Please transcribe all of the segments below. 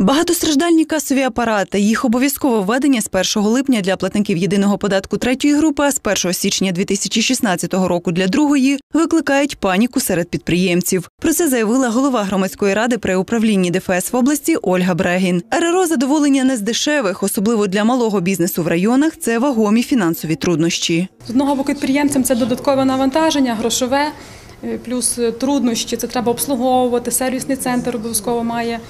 Багатостраждальні касові апарати, їх обов'язкове введення з 1 липня для платників єдиного податку третьої групи, а з 1 січня 2016 року для другої викликають паніку серед підприємців. Про це заявила голова громадської ради при управлінні ДФС в області Ольга Брегін. РРО задоволення не з дешевих, особливо для малого бізнесу в районах. Це вагомі фінансові труднощі. З одного боку підприємцям це додаткове навантаження, грошове, е, плюс е, труднощі. Це треба обслуговувати. Сервісний центр обов'язково має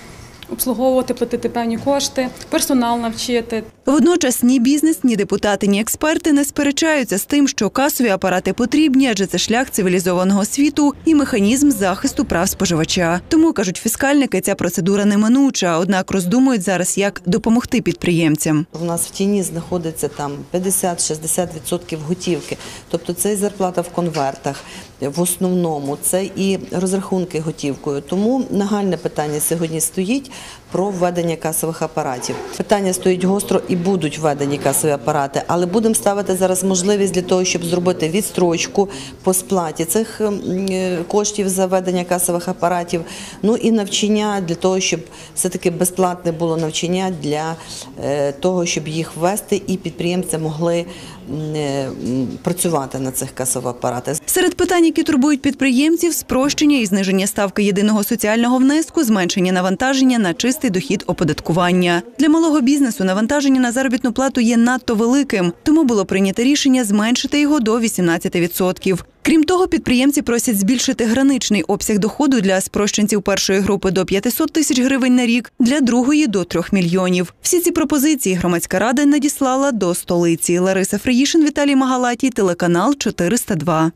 обслуговувати, платити певні кошти, персонал навчити. Водночас ні бізнес, ні депутати, ні експерти не сперечаються з тим, що касові апарати потрібні, адже це шлях цивілізованого світу і механізм захисту прав споживача. Тому кажуть фіскальники, ця процедура неминуча, однак роздумують зараз, як допомогти підприємцям. У нас в тіні знаходиться там 50-60% готівки. Тобто це і зарплата в конвертах в основному, це і розрахунки готівкою. Тому нагальне питання сьогодні стоїть про введення касових апаратів. Питання стоїть гостро і будуть введені касові апарати, але будемо ставити зараз можливість для того, щоб зробити відстрочку по сплаті цих е, коштів за введення касових апаратів. Ну і навчання для того, щоб все-таки безплатне було навчання для е, того, щоб їх ввести, і підприємці могли е, працювати на цих касових апаратах. Серед питань, які турбують підприємців, спрощення і зниження ставки єдиного соціального внеску, зменшення навантаження на чистий дохід оподаткування. Для малого бізнесу навантаження на заробітну плату є надто великим, тому було прийнято рішення зменшити його до 18%. Крім того, підприємці просять збільшити граничний обсяг доходу для спрощенців першої групи до 500 тисяч гривень на рік, для другої до 3 мільйонів. Всі ці пропозиції громадська рада надіслала до столиці. Лариса Фриїшин, Віталій Магалатій, телеканал 402.